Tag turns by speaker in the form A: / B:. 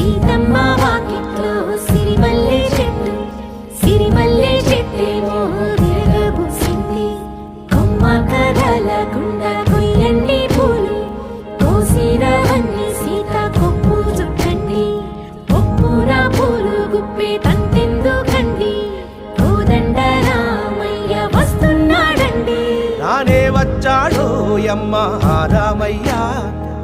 A: సీతమ్మ వాకిట్లో సిరిమల్లె చెట్టు సిరిమల్లె చెట్టేమో తిరగబూసింది కొమ్మ కదలకుండా కొయ్యండి పూలు కోసిరవన్నీ సీత కొప్పు చుట్టండి. ఒప్పురా పూలు గుప్పే తంతెందుకండి కోదండ రామయ్య వస్తున్నాడండి.
B: రానే వచ్చాడో యమ్మ రామయ్య.